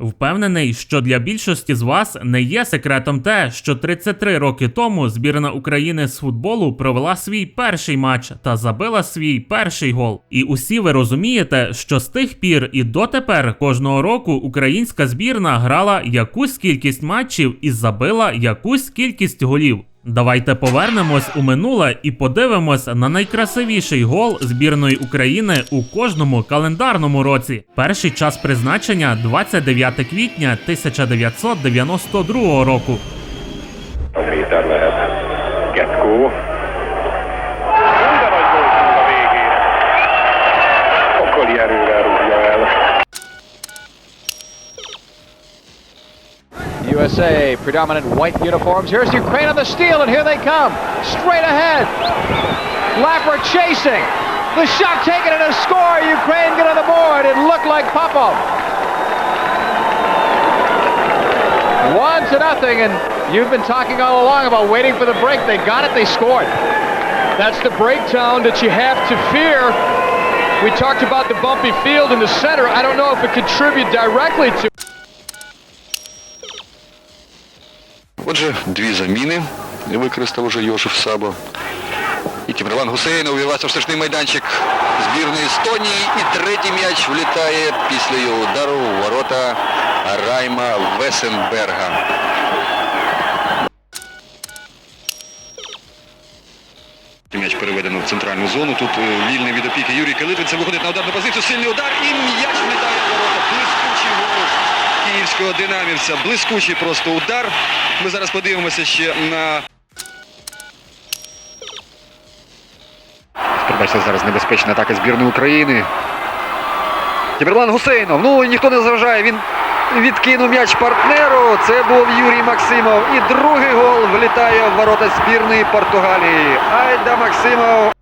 Впевнений, що для більшості з вас не є секретом те, що 33 роки тому збірна України з футболу провела свій перший матч та забила свій перший гол. І усі ви розумієте, що з тих пір і дотепер кожного року українська збірна грала якусь кількість матчів і забила якусь кількість голів. Давайте повернемось у минуле і подивимось на найкрасивіший гол збірної України у кожному календарному році. Перший час призначення 29 квітня 1992 року. Méter lehet. USA, predominant white uniforms. Here's Ukraine on the steal, and here they come. Straight ahead. Lapper chasing. The shot taken and a score. Ukraine get on the board. It looked like Popov. One to nothing, and you've been talking all along about waiting for the break. They got it, they scored. That's the breakdown that you have to fear. We talked about the bumpy field in the center. I don't know if it contributed directly to Отже, дві заміни використав уже Йошев Сабо. І Тімерлан Гусейн увірвався в штучний майданчик збірної Естонії. І третій м'яч влітає після його удару у ворота Райма Весенберга. М'яч переведено в центральну зону. Тут е, вільний від опіки Юрій Калитвин. Це виходить на ударну позицію. Сильний удар і м'яч влітає в ворота. Київського динамівця. Блискучий просто удар. Ми зараз подивимося ще на Пробачте, зараз небезпечна атака збірної України. Тімерлан Гусейнов. Ну ніхто не заважає. Він відкинув м'яч партнеру. Це був Юрій Максимов. І другий гол влітає в ворота збірної Португалії. Айда Максимов.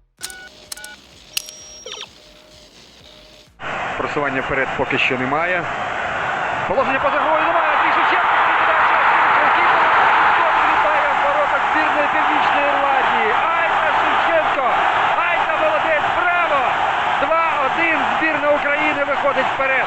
Просування вперед поки що немає. Положення поза грою немає. Андрій Шевченко. В ворота збірної Північної Ірландії. Айда Шевченко. Айда молодець. Браво! 2-1. Збірна України виходить вперед.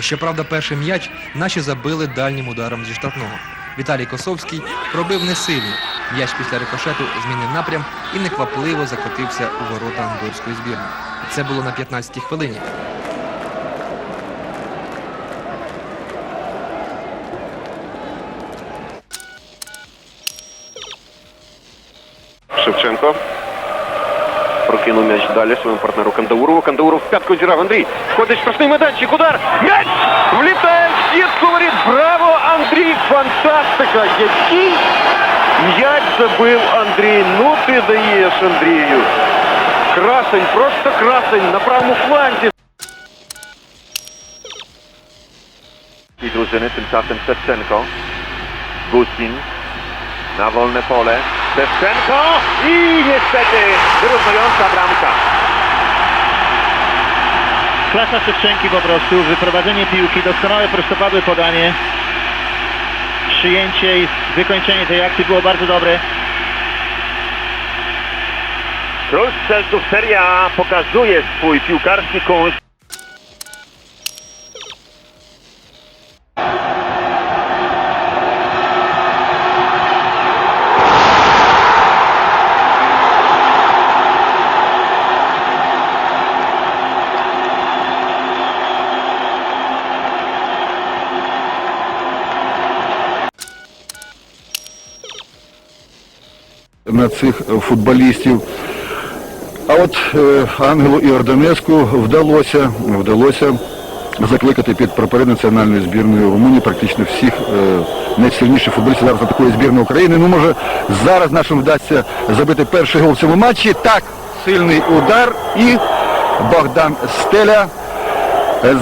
Щоправда, перший м'яч наші забили дальнім ударом зі штрафного. Віталій Косовський пробив не сильно. М'яч після рикошету змінив напрям і неквапливо закотився у ворота ангорської збірної. Це було на 15-й хвилині. Шевченко. Прокинув м'яч далі своєму партнеру Кандаурову. Кандаурову в п'ятку зірав Андрій. Входить в штрафний майданчик. Удар. М'яч! Влітає в сітку воріт. Браво, Андрій! Фантастика! Який м'яч забив Андрій. Ну ти даєш, Андрію. Красень, просто красень на правому фланзі. I drużyny, tymczasem Szewczenko. Gusin. Na wolne pole. Szewczenko i niestety wyrównująca bramka. Klasa Szewczenki po prostu, wyprowadzenie piłki, doskonałe prostopadłe podanie, przyjęcie i wykończenie tej akcji było bardzo dobre. Król strzelców Serie A pokazuje swój piłkarski kunszt. Цих е, футболістів. А от е, Ангелу Іорданеску вдалося, вдалося закликати під прапори національної збірної Румунії практично всіх е, найсильніших футболістів зараз такої збірної України. Ну, може, зараз нашим вдасться забити перший гол в цьому матчі. Так, сильний удар і Богдан Стеля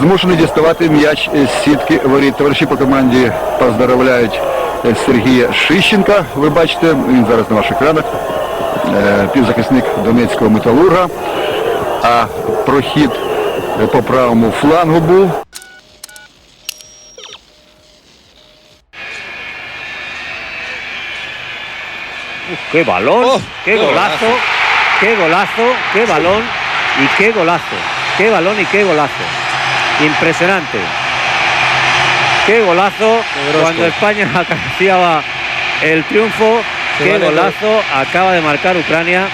змушений діставати м'яч з сітки воріт. Товариші по команді поздоровляють е, Сергія Шищенка. Ви бачите, він зараз на ваших екранах. Е, Півзахисник Донецького металурга. А прохід е, по правому флангу був. Qué balón, qué golazo, qué golazo, qué balón y qué golazo. Qué balón y qué golazo. Impresionante. Qué golazo cuando España acariciaba el triunfo. Qué golazo acaba de marcar Ucrania.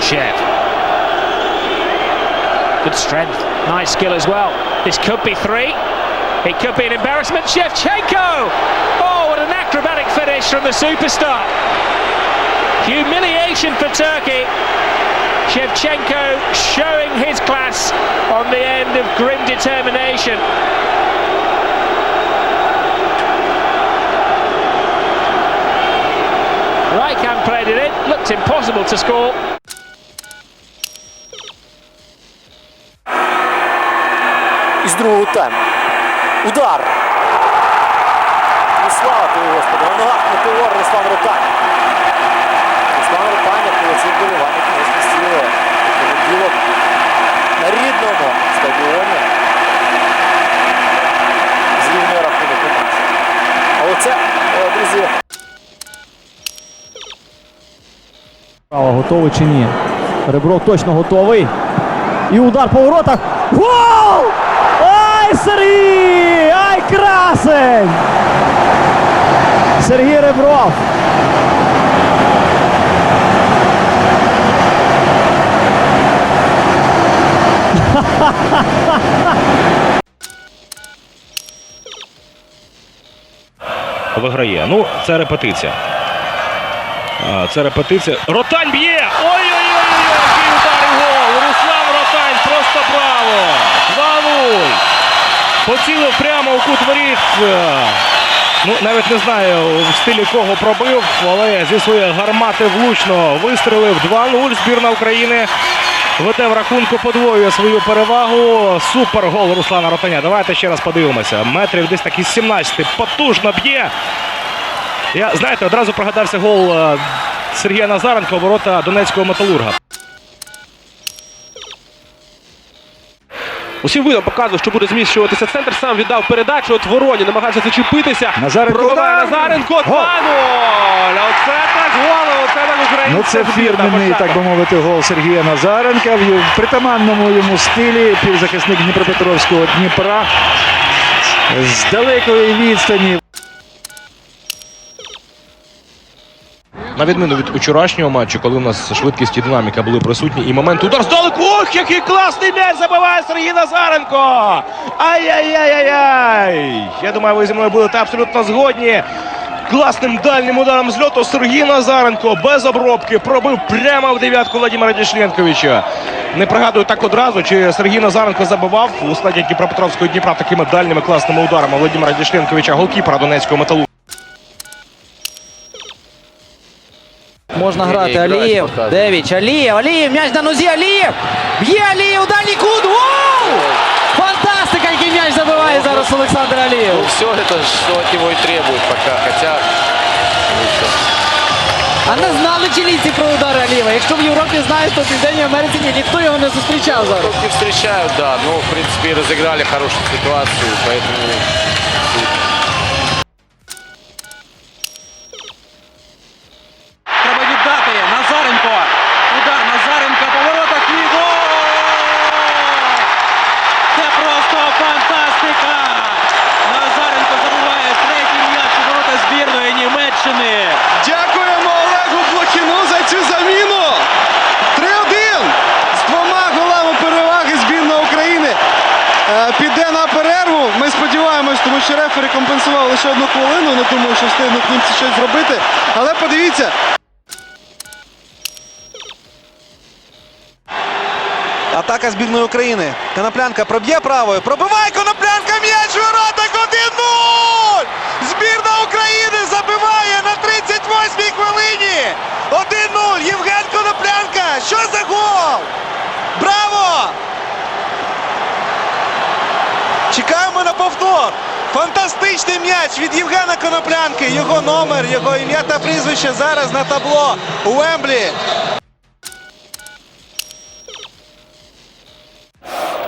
Shev. Good strength, nice skill as well. This could be three. It could be an embarrassment. Shevchenko! Oh, what an acrobatic finish from the superstar. Humiliation for Turkey. Shevchenko showing his class on the end of grim determination. Raikkonen played it in, looked impossible to score. із другого тайму. Удар. І слава тобі, Господи. На ногах мотивор Руслан Ротань. Руслан Ротань отримав вболівання стіли. Понеділок на рідному стадіоні. Зрівнює рахунок у. А оце, е, друзі, готовий чи ні? Ребров точно готовий. І удар по воротах. Гол! Ай, Сергій! Ай, красень! Сергій Ребров. Виграє. Ну, це репетиція. Це репетиція. Ротань б'є! Ой-ой-ой! Який удар гол! Руслан Ротань просто браво! 2-0! Поцілив прямо у кут воріт. Е, Ну, навіть не знаю, в стилі кого пробив, але зі своєї гармати влучно вистрелив 2-0. Збірна України веде в рахунку, подвоює свою перевагу. Супер гол Руслана Ротаня. Давайте ще раз подивимося. Метрів десь так із 17. Потужно б'є. Я знаєте, одразу пригадався гол е, Сергія Назаренко, ворота Донецького металурга. Усім видом показує, що буде зміщуватися центр. Сам віддав передачу. От Вороні намагався зачепитися. Назаренко Пробиває удар! Назаренко. 2-0. Гол! Оце так гол. Оце так українська Ну це фірменний, так би мовити, гол Сергія Назаренка в притаманному йому стилі. Півзахисник Дніпропетровського Дніпра. З далекої відстані. На відміну від вчорашнього матчу, коли у нас швидкість і динаміка були присутні, і момент удар здалеку. Ох, який класний м'яч забиває Сергій Назаренко! Ай-яй-яй-яй-яй! Я думаю, ви зі мною будете абсолютно згодні. Класним дальнім ударом зльоту Сергій Назаренко без обробки пробив прямо в дев'ятку Владимира Дішленковича. Не пригадую так одразу, чи Сергій Назаренко забивав у складі Дніпропетровського Дніпра такими дальніми класними ударами Владимира Дішленковича, голкіпера Донецького металу. Можна грати. Алієв. Девіч. Алієв. Алієв. М'яч на нозі. Алієв. Б'є Алієв. Дальній кут. Гол! Фантастика, який м'яч забиває зараз Олександр Алієв. Ну, все это, что от него и требует пока. Хотя, А не знали чилійці про удари Алієва. Якщо в Європі знають, то в Південній Америці ні, ніхто його не зустрічав зараз. не встречают, да. Но, в принципе, и разыграли хорошую ситуацию, поэтому... Треба Піде на перерву. Ми сподіваємось, тому що рефері компенсував лише одну хвилину. Не думаю, що встигнуть німці щось зробити. Але подивіться. Атака збірної України. Коноплянка проб'є правою. Пробиває Коноплянка м'яч воротах 1-0! Збірна України забиває на 38-й хвилині. 1-0. Євген Коноплянка. Що за гол? Браво! Чекаємо на повтор. Фантастичний м'яч від Євгена Коноплянки. Його номер, його ім'я та прізвище зараз на табло у Вемблі.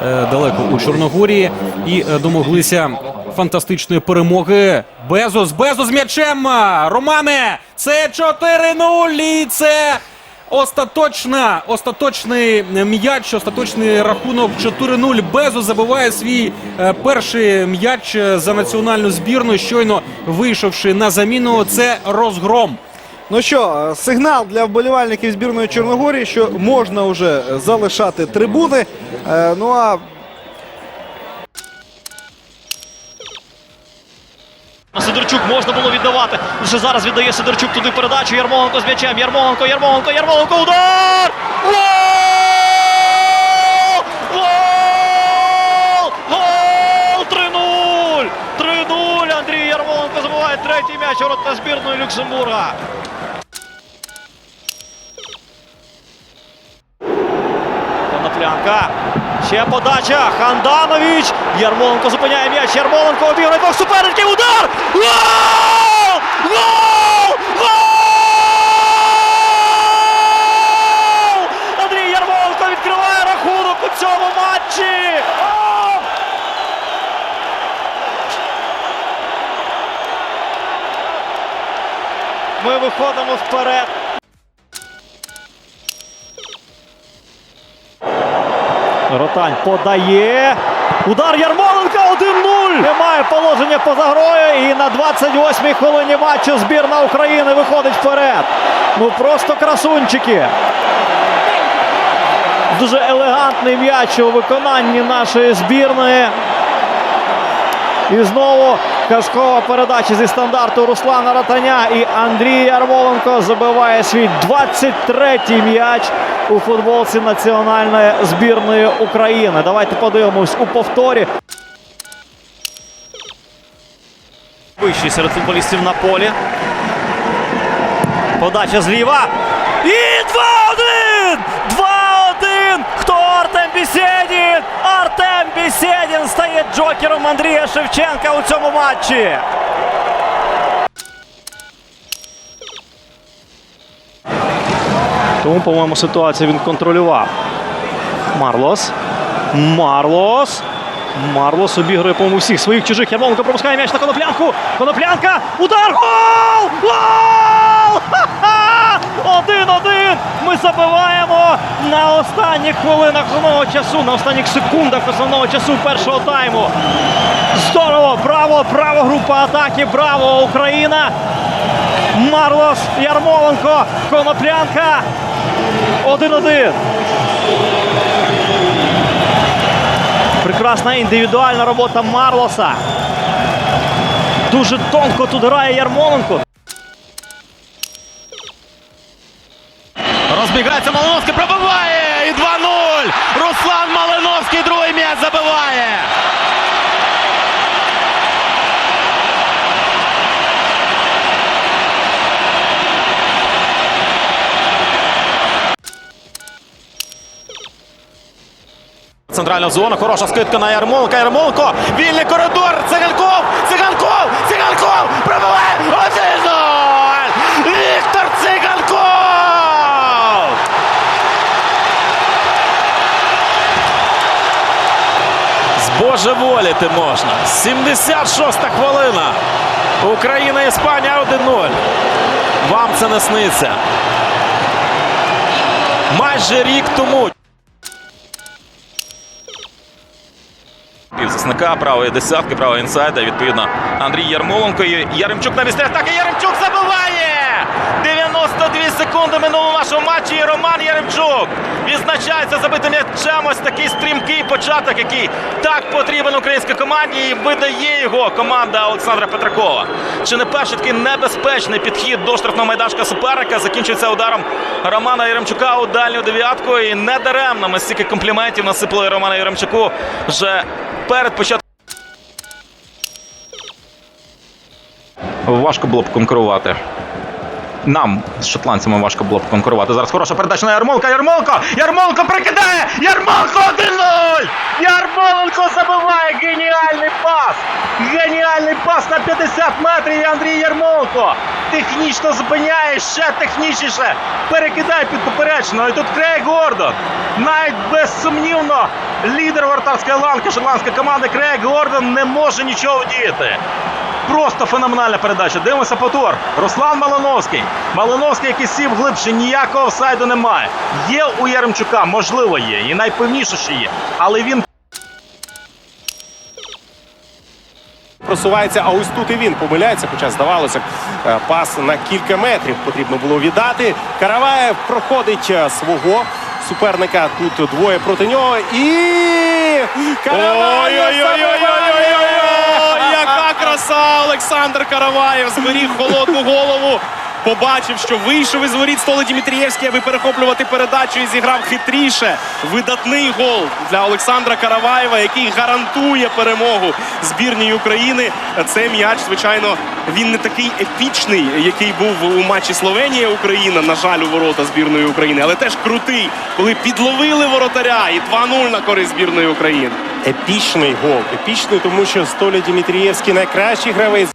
е, далеко у Чорногорії і е, домоглися фантастичної перемоги. Безос, Безос м'ячем! Романе! Це 4-0 і це остаточна, остаточний м'яч, остаточний рахунок 4-0. Безу забиває свій е, перший м'яч е, за національну збірну, щойно вийшовши на заміну. Це розгром. Ну що, е, сигнал для вболівальників збірної Чорногорії, що можна вже залишати трибуни. Ну а Сидорчук можна було віддавати. Лише зараз віддає Сидорчук туди передачу. Ярмоленко з м'ячем. Ярмоленко, Ярмоленко, Ярмоленко, удар! Гол! Гол! Гол! 3-0! 3-0! Андрій Ярмоленко забуває третій м'яч ворота збірної Люксембурга. Коноплянка. Ще подача. Ханданович. Ярмоленко зупиняє м'яч. Ярмоленко обіграє двох суперників. Удар! Гол! Гол! Гол! Андрій Ярмоленко відкриває рахунок у цьому матчі. Ми виходимо вперед. Ротань подає. Удар Ярмоленка 1-0. Немає положення поза грою. І на 28-й хвилині матчу збірна України виходить вперед. Ну просто красунчики. Дуже елегантний м'яч у виконанні нашої збірної. І знову казкова передача зі стандарту Руслана Ротаня. І Андрій Ярмоленко забиває свій 23-й м'яч у футболці національної збірної України. Давайте подивимось у повторі. Вищий серед футболістів на полі. Подача зліва. І 2-1! 2-1! Хто Артем Бісєдін? Артем Бісєдін стає джокером Андрія Шевченка у цьому матчі. Тому, по-моєму, ситуацію він контролював. Марлос. Марлос. Марлос обігрує, по-моєму, всіх своїх чужих. Ярмоленко пропускає м'яч на коноплянку. Коноплянка. Удар. Гол! Гол! Один-один. Ми забиваємо на останніх хвилинах основного часу, на останніх секундах основного часу першого тайму. Здорово! Браво! Браво! Група атаки! Браво! Україна! Марлос Ярмоленко. Коноплянка. 1-1. Прекрасна індивідуальна робота Марлоса. Дуже тонко тут грає Ярмоленко. Розбігається Малиновський, пробиває! І 2-0! Руслан Малиновський другий м'яч забиває! Центральна зона, хороша скидка на Ярмоленка. Ярмоленко, вільний коридор, Циганков, Циганков, Циганков, пробиває 1-0! Віктор Циганков! Збожеволіти можна. 76-та хвилина. Україна, Іспанія 1-0. Вам це не сниться. Майже рік тому. Півзасника, правої десятки, правої інсайда. Відповідно, Андрій Ярмоленко і Яремчук на місці атаки. Яремчук забиває! 92 секунди минуло в нашому матчі. І Роман Яремчук відзначається забитим м'ячем. Ось такий стрімкий початок, який так потрібен українській команді. І видає його команда Олександра Петракова. Чи не перший такий небезпечний підхід до штрафного майданчика суперника закінчується ударом Романа Яремчука у дальню дев'ятку. І не даремно ми стільки компліментів насипали Романа Яремчуку вже перед початком. Важко було б конкурувати. Нам з шотландцями важко було б конкурувати. Зараз хороша передача на Ярмолка. Ярмолко! Ярмолко прикидає! Ярмолко 1-0! Ярмоленко забиває геніальний пас! Геніальний пас на 50 метрів і Андрій Ярмолко! технічно зупиняє, ще технічніше. Перекидає під поперечного. І тут Крейг Гордон. Навіть безсумнівно лідер вратарської ланки шотландської команди Крейг Гордон не може нічого вдіяти. Просто феноменальна передача. Дивимося повтор. Руслан Малиновський. Малиновський, який сів глибше, ніякого офсайду немає. Є у Яремчука, можливо, є. І найпевніше, що є. Але він просувається, а ось тут і він помиляється, хоча здавалося, е, пас на кілька метрів потрібно було віддати. Караваєв проходить е, свого суперника. Тут двоє проти нього. І Караваєв Ой-ой-ой-ой-ой-ой! Яка краса! Олександр Караваєв зберіг холодну голову. Побачив, що вийшов із воріт Столи Дімітрієвський, аби перехоплювати передачу і зіграв хитріше. Видатний гол для Олександра Караваєва, який гарантує перемогу збірній України. Це м'яч, звичайно, він не такий епічний, який був у матчі Словенія-Україна, на жаль, у ворота збірної України, але теж крутий, коли підловили воротаря і 2-0 на користь збірної України. Епічний гол. Епічний, тому що Столя Дімітрієвський найкращий гравець.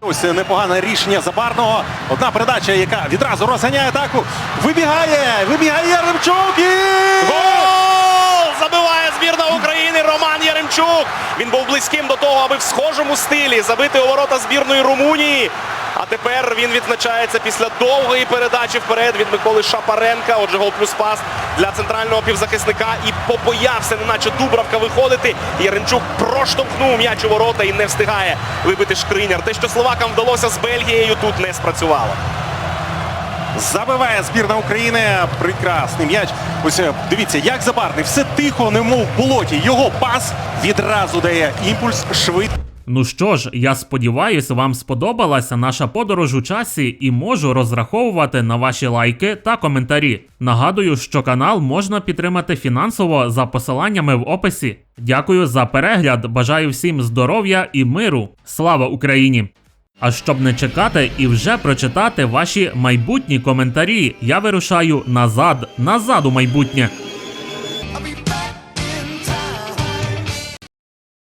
Ось непогане рішення Забарного. Одна передача, яка відразу розганяє атаку. Вибігає! Вибігає Яремчук і... Гол! Забиває збірна України Роман Яремчук. Він був близьким до того, аби в схожому стилі забити у ворота збірної Румунії. А тепер він відзначається після довгої передачі вперед від Миколи Шапаренка. Отже, гол плюс пас для центрального півзахисника. І побоявся, неначе Дубравка виходити. Яремчук проштовхнув м'яч у ворота і не встигає вибити шкриняр. Те, що словакам вдалося з Бельгією, тут не спрацювало. Забиває збірна України. Прекрасний м'яч. Ось е, дивіться, як забарний. Все тихо, немов в болоті. Його пас відразу дає імпульс швидко. Ну що ж, я сподіваюся, вам сподобалася наша подорож у часі і можу розраховувати на ваші лайки та коментарі. Нагадую, що канал можна підтримати фінансово за посиланнями в описі. Дякую за перегляд, бажаю всім здоров'я і миру. Слава Україні! А щоб не чекати і вже прочитати ваші майбутні коментарі, я вирушаю назад, назад у майбутнє.